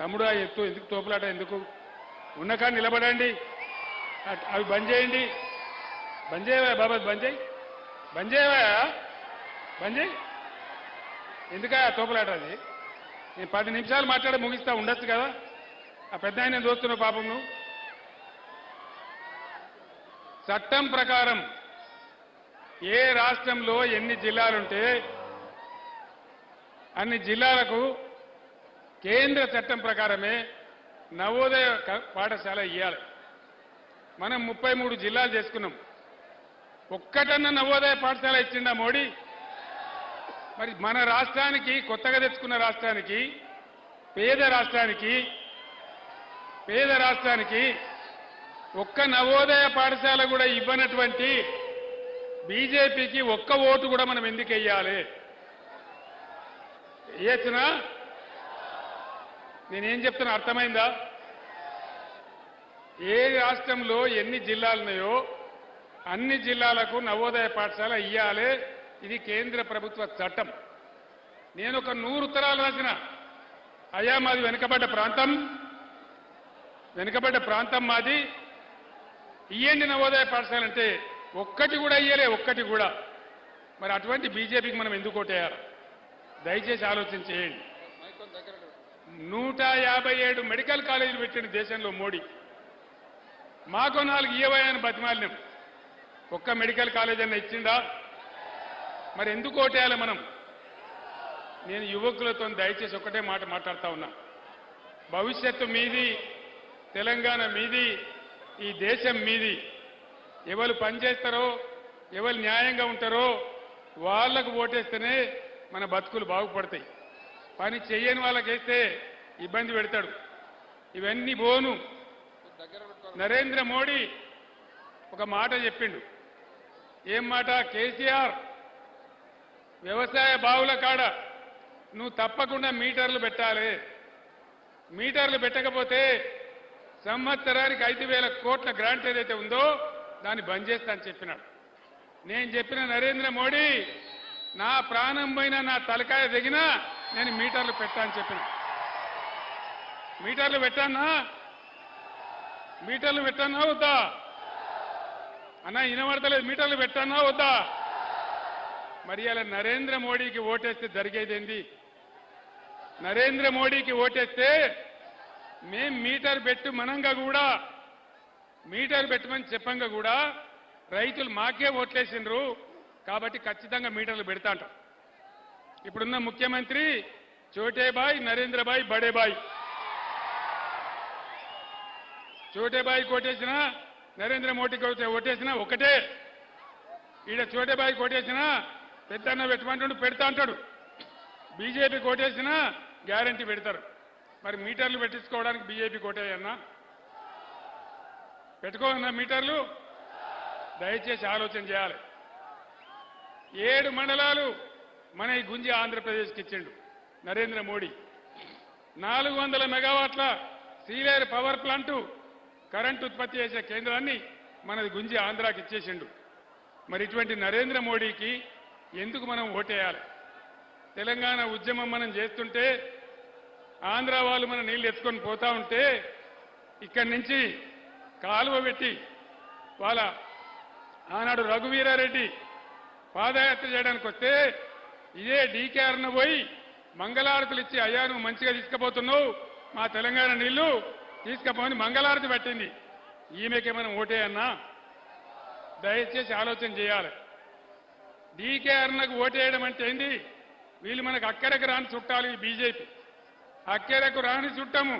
తమ్ముడు ఆ ఎత్తు ఎందుకు తోపులాట? ఎందుకు? ఉన్నకా నిలబడండి. అట్- అవి బంద్ చేయండి. బంద్ చేయవా బాబా బంద్ చేయి. బంద్ చేయవా? బంద్ చేయి. ఎందుకా తోపులాట అది? నేను పది నిమిషాలు మాట్లాడి ముగిస్తా ఉండొచ్చు కదా? ఆ పెద్ద ఆయన చూస్తున్నావు పాపం నువ్వు. చట్టం ప్రకారం ఏ రాష్ట్రంలో ఎన్ని జిల్లాలుంటే అన్ని జిల్లాలకు కేంద్ర చట్టం ప్రకారమే నవోదయ పాఠశాల ఇవ్వాలి మనం ముప్పై మూడు జిల్లాలు చేసుకున్నాం. ఒక్కటన్నా నవోదయ పాఠశాల ఇచ్చిండా మోడీ? మరి మన రాష్ట్రానికి కొత్తగా తెచ్చుకున్న రాష్ట్రానికి పేద రాష్ట్రానికి పేద రాష్ట్రానికి ఒక్క నవోదయ పాఠశాల కూడా ఇవ్వనటువంటి బీజేపీకి ఒక్క ఓటు కూడా మనం ఎందుకు వెయ్యాలి? వేయచ్చునా నేనేం చెప్తున్నా అర్థమైందా? ఏ రాష్ట్రంలో ఎన్ని జిల్లాలు ఉన్నాయో అన్ని జిల్లాలకు నవోదయ పాఠశాల ఇయ్యాలి. ఇది కేంద్ర ప్రభుత్వ చట్టం. నేను ఒక నూరు ఉత్తరాలు రాసిన అయ్యా మాది వెనుకబడ్డ ప్రాంతం. వెనుకబడ్డ ప్రాంతం మాది. ఇయ్యండి నవోదయ పాఠశాల అంటే ఒక్కటి కూడా ఇయ్యలే ఒక్కటి కూడా. మరి అటువంటి బీజేపీకి మనం ఎందుకు ఓటేయాలి? దయచేసి ఆలోచన చేయండి. నూట యాభై ఏడు మెడికల్ కాలేజీలు పెట్టిన దేశంలో మోడీ. మాకు నాలుగు అని బతిమాలినాం. ఒక్క మెడికల్ కాలేజ్ అన్న ఇచ్చిందా? మరి ఎందుకు ఓటేయాలి మనం? నేను యువకులతో దయచేసి ఒకటే మాట మాట్లాడుతా ఉన్నా. భవిష్యత్తు మీది తెలంగాణ మీది ఈ దేశం మీది. ఎవరు పనిచేస్తారో ఎవరు న్యాయంగా ఉంటారో వాళ్ళకు ఓటేస్తేనే మన బతుకులు బాగుపడతాయి. పని చేయని వాళ్ళకి వేస్తే ఇబ్బంది పెడతాడు. ఇవన్నీ బోను. నరేంద్ర మోడీ ఒక మాట చెప్పిండు. ఏం మాట? కేసీఆర్ వ్యవసాయ బావుల కాడ నువ్వు తప్పకుండా మీటర్లు పెట్టాలి. మీటర్లు పెట్టకపోతే సంవత్సరానికి ఐదు వేల కోట్ల గ్రాంట్ ఏదైతే ఉందో దాన్ని బంద్ చేస్తా అని చెప్పినాడు. నేను చెప్పిన నరేంద్ర మోడీ నా ప్రాణం పోయినా నా తలకాయ దిగినా నేను మీటర్లు పెట్టా అని చెప్పిన. మీటర్లు పెట్టానా? మీటర్లు పెట్టానా వద్దా? అన్న వినబడతలేదు. మీటర్లు పెట్టానా వద్దా? మరి అలా నరేంద్ర మోడీకి ఓటేస్తే జరిగేది ఏంది? నరేంద్ర మోడీకి ఓటేస్తే మేం మీటర్ పెట్టు మనంగా కూడా మీటర్ పెట్టమని చెప్పంగా కూడా రైతులు మాకే ఓట్లేసిండ్రు కాబట్టి ఖచ్చితంగా మీటర్లు పెడతా అంటాం ఇప్పుడున్న ముఖ్యమంత్రి చోటేబాయ్ నరేంద్రబాయ్ బడేబాయ్. చోటేబాయి కోటేసిన నరేంద్ర మోడీ ఓటేసిన ఒకటే. ఈడ చోటేబాయి కోటేసిన పెద్దన్న పెట్టమంటాడు పెడతా అంటాడు. బీజేపీ కోటేసిన గ్యారంటీ పెడతారు. మరి మీటర్లు పెట్టించుకోవడానికి బీజేపీ కోటేయన్నా పెట్టుకోవన్నా మీటర్లు? దయచేసి ఆలోచన చేయాలి. ఏడు మండలాలు మన ఈ గుంజి ఆంధ్రప్రదేశ్కి ఇచ్చిండు నరేంద్ర మోడీ. నాలుగు వందల మెగావాట్ల సీలేరు పవర్ ప్లాంటు కరెంట్ ఉత్పత్తి చేసే కేంద్రాన్ని మనది గుంజి ఆంధ్రాకి ఇచ్చేసిండు. మరి ఇటువంటి నరేంద్ర మోడీకి ఎందుకు మనం ఓటేయాలి? తెలంగాణ ఉద్యమం మనం చేస్తుంటే ఆంధ్ర వాళ్ళు మన నీళ్ళు ఎత్తుకొని పోతా ఉంటే ఇక్కడి నుంచి కాలువ పెట్టి వాళ్ళ ఆనాడు రఘువీరారెడ్డి పాదయాత్ర చేయడానికి వస్తే ఇదే డీకేఆర్ను పోయి మంగళారతులు ఇచ్చి అయ్యా నువ్వు మంచిగా తీసుకుపోతున్నావు. మా తెలంగాణ నీళ్ళు తీసుకుపోని మంగళారతి పెట్టింది. ఈమెకేమైనా ఓటే ఓటేయన్నా దయచేసి ఆలోచన చేయాలి. డీకేఆర్నకు ఓటేయడం అంటే ఏంది? వీళ్ళు మనకు అక్కరకు రాని చుట్టాలు ఈ బీజేపీ. అక్కరకు రాని చుట్టము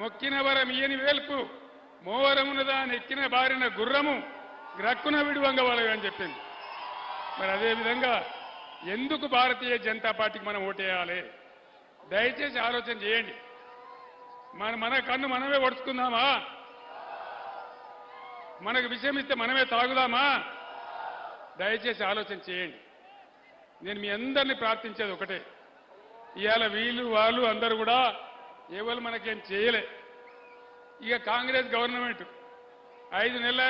మొక్కిన వరం ఇయని వేల్పు మోవరమునదా ఎక్కిన బారిన గుర్రము గ్రక్కున విడువంగ వాళ్ళవి అని చెప్పింది. మరి అదేవిధంగా ఎందుకు భారతీయ జనతా పార్టీకి మనం ఓటేయాలి? దయచేసి ఆలోచన చేయండి. మన మన కన్ను మనమే ఒడుచుకుందామా? మనకు విషయం ఇస్తే మనమే తాగుదామా? దయచేసి ఆలోచన చేయండి. నేను మీ అందరినీ ప్రార్థించేది ఒకటే. ఇవాళ వీళ్ళు వాళ్ళు అందరూ కూడా ఎవరు మనకేం చేయలే. ఇక కాంగ్రెస్ గవర్నమెంట్ ఐదు నెలల